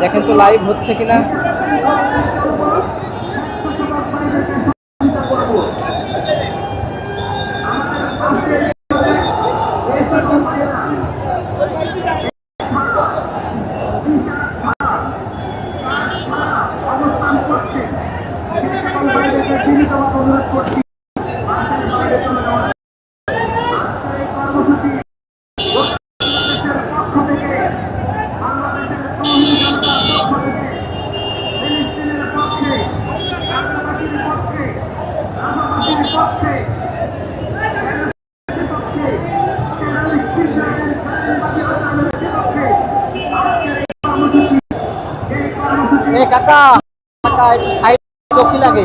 দেখেন তো লাইভ হচ্ছে কিনা অবস্থান করছে সে সকল বাইরেকে বিনীতভাবে অনুরোধ করছি বাসের বাইরে চলে যাওয়ার আজকের এই কর্মসূচি বাংলাদেশের পক্ষ থেকে বাংলাদেশের তৌহিদ জনতার পক্ষ থেকে ফিলিস্তিনের পক্ষে গাজাবাসীর পক্ষে রাজাবাসীর পক্ষে বিপক্ষে টেররিস্ট ইসরায়েলের ফ্যাসিবাদী আসামের বিপক্ষে আজকের এই কর্মসূচি এই কর্মসূচি এ কাকা কাকা সাইড চোখি লাগে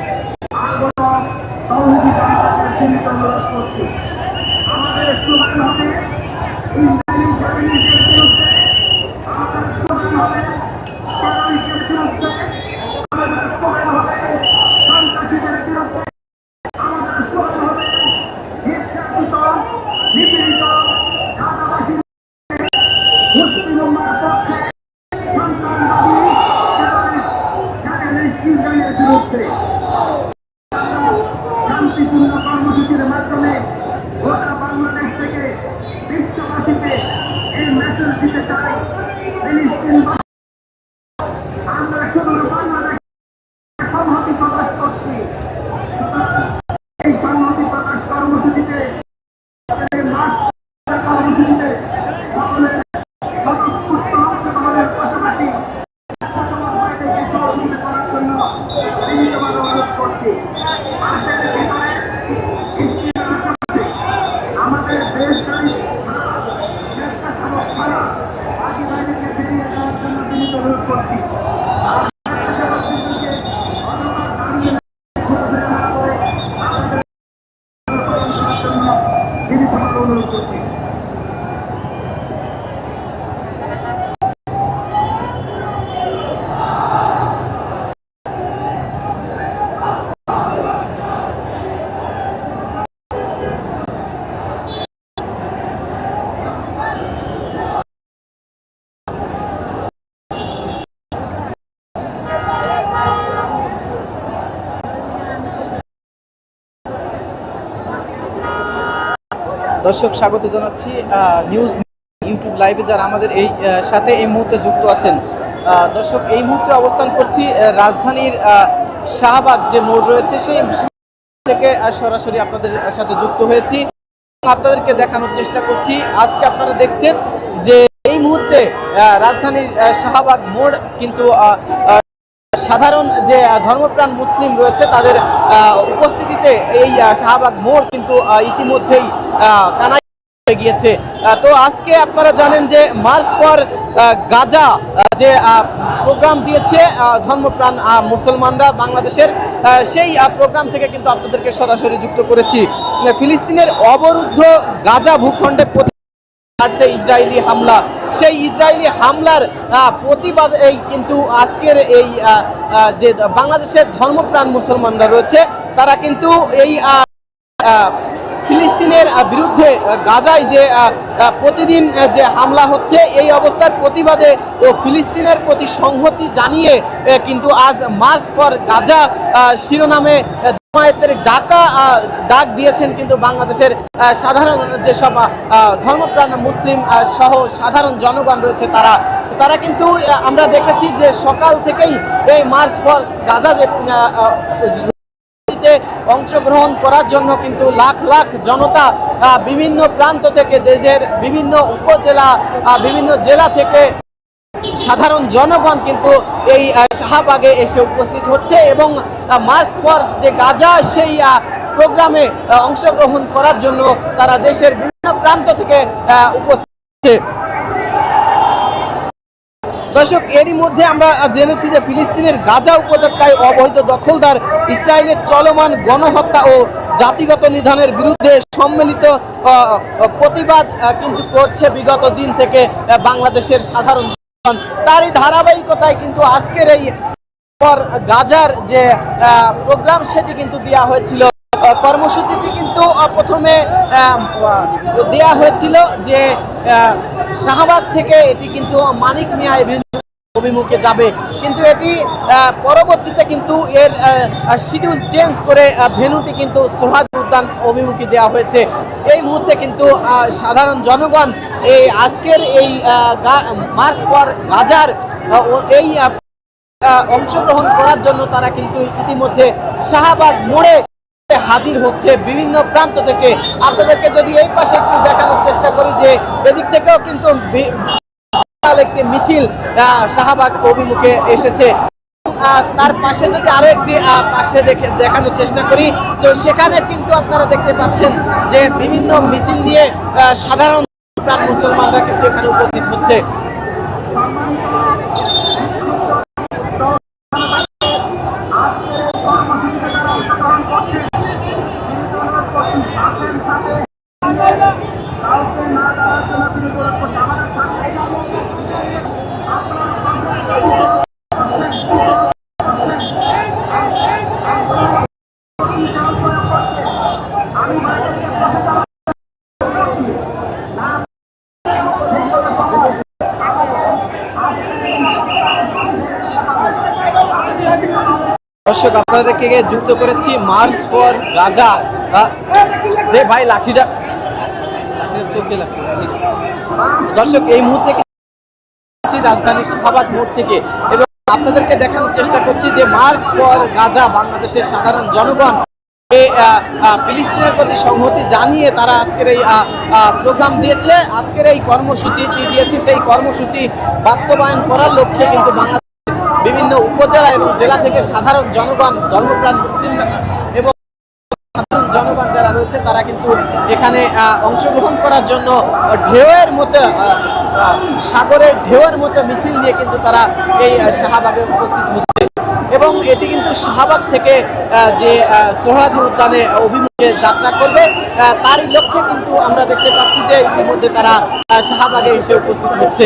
দর্শক, স্বাগত জানাচ্ছি নিউজ ইউটিউব লাইভে যারা আমাদের এই সাথে এই মুহূর্তে যুক্ত আছেন। দর্শক, এই মুহূর্তে অবস্থান করছি রাজধানীর শাহবাগ যে মোড় রয়েছে, সেই থেকে সরাসরি আপনাদের সাথে যুক্ত হয়েছি। আপনাদেরকে দেখানোর চেষ্টা করছি। আজকে আপনারা দেখছেন যে এই মুহূর্তে রাজধানীর শাহবাগ মোড় কিন্তু সাধারণ যে ধর্মপ্রাণ মুসলিম রয়েছে, তাদের উপস্থিতিতে এই শাহবাগ মোড় কিন্তু ইতিমধ্যেই কানাই গিয়েছে। তো আজকে আপনারা জানেন যে, মার্চ ফর গাজা যে প্রোগ্রাম দিয়েছে ধর্মপ্রাণ মুসলমানরা বাংলাদেশের সেই প্রোগ্রাম থেকে কিন্তু আপনাদেরকে সরাসরি যুক্ত করেছি। ফিলিস্তিনের অবরুদ্ধ গাজা ভূখণ্ডে আসছে ইসরায়েলি হামলা। সেই ইসরায়েলি হামলার প্রতিবাদ এই কিন্তু আজকের এই যে বাংলাদেশের ধর্মপ্রাণ মুসলমানরা রয়েছে, তারা কিন্তু এই ফিলিস্তিনের বিরুদ্ধে গাজায় যে প্রতিদিন যে হামলা হচ্ছে, এই অবস্থার প্রতিবাদে ও ফিলিস্তিনের প্রতি সংহতি জানিয়ে কিন্তু আজ মার্চ ফর গাজা শিরোনামে জামায়াতের ডাকা ডাক দিয়েছেন কিন্তু বাংলাদেশের সাধারণ যেসব ধর্মপ্রাণ মুসলিম সহ সাধারণ জনগণ রয়েছে তারা তারা কিন্তু আমরা দেখেছি যে সকাল থেকেই এই মার্চ ফর গাজা যে অংশগ্রহণ করার জন্য কিন্তু লাখ লাখ জনতা বিভিন্ন প্রান্ত থেকে দেশের বিভিন্ন উপজেলা বিভিন্ন জেলা থেকে সাধারণ জনগণ কিন্তু এই শাহবাগে এসে উপস্থিত হচ্ছে এবং মার্চ ফর যে গাজা সেই প্রোগ্রামে অংশগ্রহণ করার জন্য তারা দেশের বিভিন্ন প্রান্ত থেকে উপস্থিত দর্শক, এরই মধ্যে আমরা জেনেছি যে ফিলিস্তিনের গাজা উপত্যকায় অবৈধ দখলদার ইসরায়েলের চলমান গণহত্যা ও জাতিগত নিধনের বিরুদ্ধে সম্মিলিত প্রতিবাদ কিন্তু করছে বিগত দিন থেকে বাংলাদেশের সাধারণ। তারই ধারাবাহিকতায় কিন্তু আজকের এই গাজার যে প্রোগ্রাম সেটি কিন্তু দেওয়া হয়েছিল। কর্মসূচিটি কিন্তু প্রথমে দেয়া হয়েছিল যে শাহবাগ থেকে এটি কিন্তু মানিক মিয়া এভিনিউ অভিমুখে যাবে। কিন্তু এটি পরবর্তীতে কিন্তু এর শিডিউল চেঞ্জ করে আহ, ভেন্যুটি কিন্তু সোহাদ উদ্যান অভিমুখী দেওয়া হয়েছে। এই মুহূর্তে কিন্তু সাধারণ জনগণ এই আজকের এই মার্চ পর গাজার এই অংশগ্রহণ করার জন্য তারা কিন্তু ইতিমধ্যে শাহবাগ মোড়ে হাজির হচ্ছে বিভিন্ন প্রান্ত থেকে। আপনাদেরকে যদি এই পাশে একটু দেখানোর চেষ্টা করি যে এদিক থেকেও কিন্তু একটি মিছিল শাহবাগ অভিমুখে এসেছে। তার পাশে যদি আরও একটি পাশে দেখে দেখানোর চেষ্টা করি, তো সেখানে কিন্তু আপনারা দেখতে পাচ্ছেন যে বিভিন্ন মিছিল দিয়ে সাধারণ প্রাণ মুসলমানরা কিন্তু এখানে উপস্থিত হচ্ছে কাউকে না দেওয়ার জন্য তিনি প্রয়োগ করছে আমাদের সাথে দর্শক, আপনাদেরকে যুক্ত করেছি মার্চ ফর গাজা ভাই, লাঠিটা লাঠিটা চোখে ঠিক দর্শক, এই মুহূর্তে আছি রাজধানীর শাহবাগ মোড় থেকে। এবং আপনাদেরকে দেখানোর চেষ্টা করছি যে মার্চ ফর গাজা বাংলাদেশের সাধারণ জনগণ। ফিলিস্তিনের প্রতি সংহতি জানিয়ে তারা আজকের এই প্রোগ্রাম দিয়েছে। আজকের এই কর্মসূচি দিয়েছে সেই কর্মসূচি বাস্তবায়ন করার লক্ষ্যে কিন্তু বাংলাদেশ বিভিন্ন উপজেলা এবং জেলা থেকে সাধারণ জনগণ ধর্মপ্রাণ মুসলিম এবং সাধারণ জনগণ যারা রয়েছে তারা কিন্তু এখানে অংশগ্রহণ করার জন্য ঢেউয়ের আহ, সাগরের ঢেউয়ের মতো মিছিল নিয়ে কিন্তু তারা এই শাহবাগে উপস্থিত হচ্ছে। এবং এটি কিন্তু শাহবাগ থেকে যে সোহরাদি উদ্যানে অভিমুখে যাত্রা করবে তারই লক্ষ্যে কিন্তু আমরা দেখতে পাচ্ছি যে ইতিমধ্যে তারা শাহবাগে এসে উপস্থিত হচ্ছে।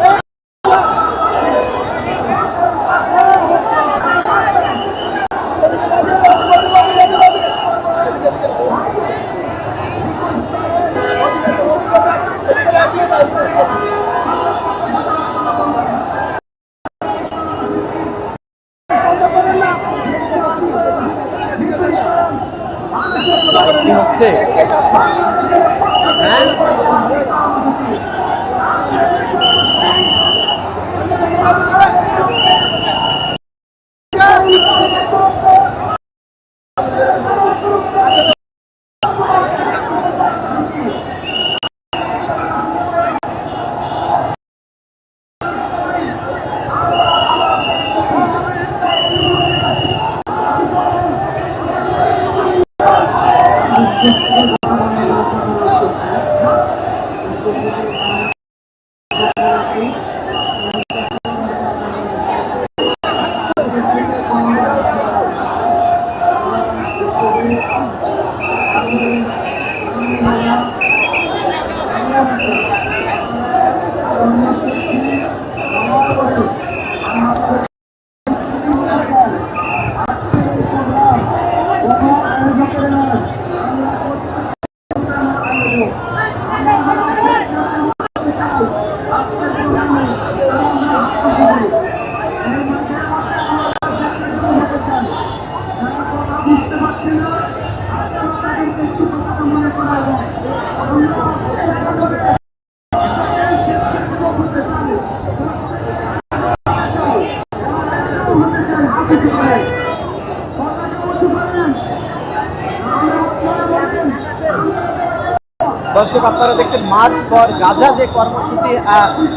দর্শক, আপনারা দেখছেন মার্চ ফর গাজা যে কর্মসূচি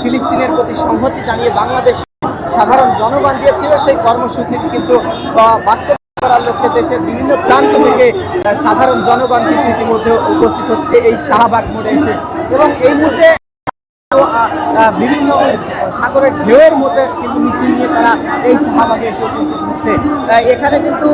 ফিলিস্তিনের প্রতি সংহতি জানিয়ে বাংলাদেশ সাধারণ জনগণ দিয়েছিল, সেই কর্মসূচিটি কিন্তু বাস্তব করার লক্ষ্যে দেশের বিভিন্ন প্রান্ত থেকে সাধারণ জনগণ কিন্তু ইতিমধ্যে উপস্থিত হচ্ছে এই শাহবাগ মোড়ে এসে। এবং এই মুহূর্তে তো, বিভিন্ন সাগরের ঢেউয়ের মধ্যে কিন্তু মিছিল নিয়ে তারা এই শাহবাগে এসে উপস্থিত হচ্ছে। এখানে কিন্তু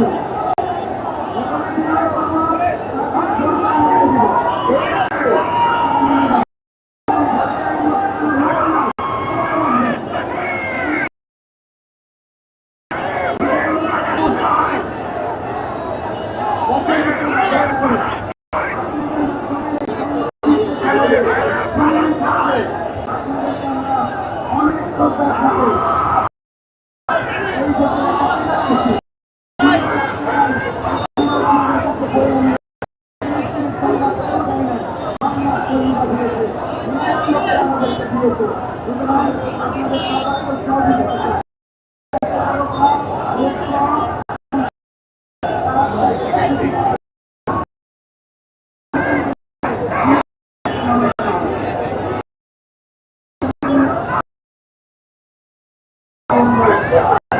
Cuba. Yeah.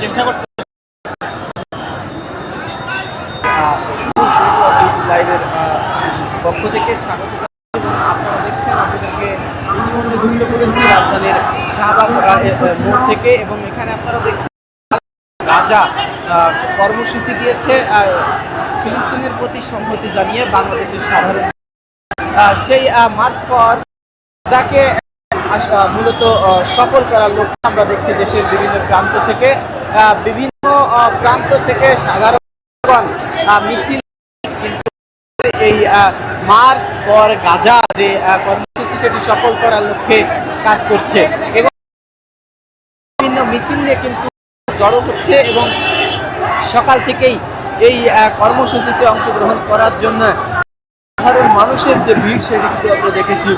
চেষ্টা করছি লাইভের পক্ষ থেকে স্বাগত আপনারা দেখছেন আপনাদেরকে ইতিমধ্যে যুক্ত করেছি রাজধানীর শাহবাগ মোড় থেকে এবং এখানে আপনারা দেখছেন গাজা কর্মসূচি দিয়েছে ফিলিস্তিনের প্রতি সংহতি জানিয়ে বাংলাদেশের সাধারণ সেই মার্চ ফর যাকে মূলত সফল করার লক্ষ্যে আমরা দেখছি দেশের বিভিন্ন প্রান্ত থেকে বিভিন্ন প্রান্ত থেকে সাধারণ আহ, মিছিল কিন্তু এই মার্চ ফর গাজা যে কর্মসূচি সেটি সফল করার লক্ষ্যে কাজ করছে। এবং বিভিন্ন মিছিল নিয়ে কিন্তু জড়ো হচ্ছে এবং সকাল থেকেই এই কর্মসূচিতে অংশগ্রহণ করার জন্য সাধারণ মানুষের যে ভিড় সেটি কিন্তু আমরা দেখেছি।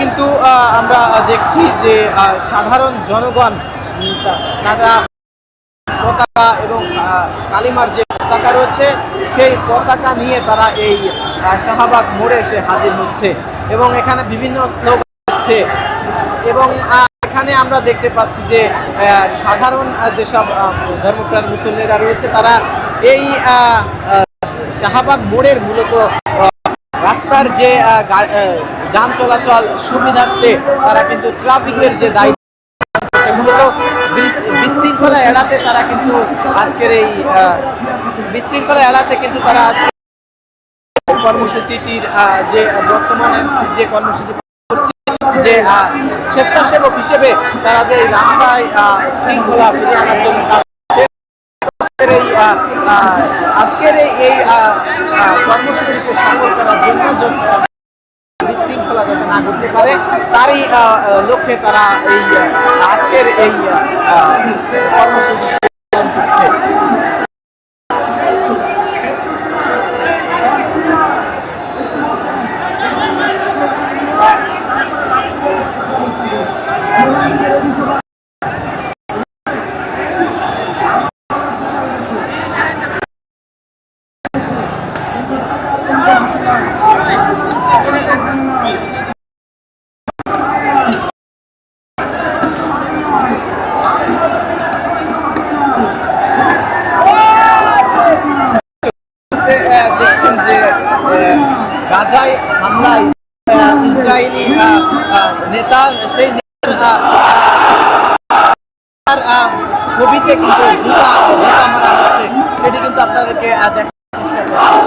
কিন্তু আমরা দেখছি যে সাধারণ জনগণ তারা পতাকা এবং কালিমার যে পতাকা রয়েছে, সেই পতাকা নিয়ে তারা এই শাহবাগ মোড়ে এসে হাজির হচ্ছে এবং এখানে বিভিন্ন স্লোগান হচ্ছে এবং এখানে আমরা দেখতে পাচ্ছি যে সাধারণ যেসব ধর্মপ্রাণ মুসল্লিরা রয়েছে, তারা এই শাহবাগ মোড়ের মূলত রাস্তার যে যান চলাচল সুবিধার্থে তারা কিন্তু ট্রাফিকের যে দায়িত্ব করছে, মূলত বিশৃঙ্খলা এড়াতে তারা কিন্তু আজকের এই বিশৃঙ্খলা এড়াতে কিন্তু তারা কর্মসূচিটির যে বর্তমানে যে কর্মসূচি করছে যে স্বেচ্ছাসেবক হিসেবে তারা যে রাস্তায় শৃঙ্খলা ফিরিয়ে আনার জন্য এই আজকের এই কর্মসূচিকে সফল করার জন্য যে- যাতে না করতে পারে তারই লক্ষ্যে তারা এই আজকের এই কর্মসূচি পালন করছে মুহূর্তে, আহ, দেখছেন যে আহ, গাজায় হামলায় ইসরায়েলি নেতা, সেই নেতার ছবিতে কিন্তু জুতা জুতা মারা হচ্ছে। সেটি কিন্তু আপনাদেরকে দেখার চেষ্টা করছি।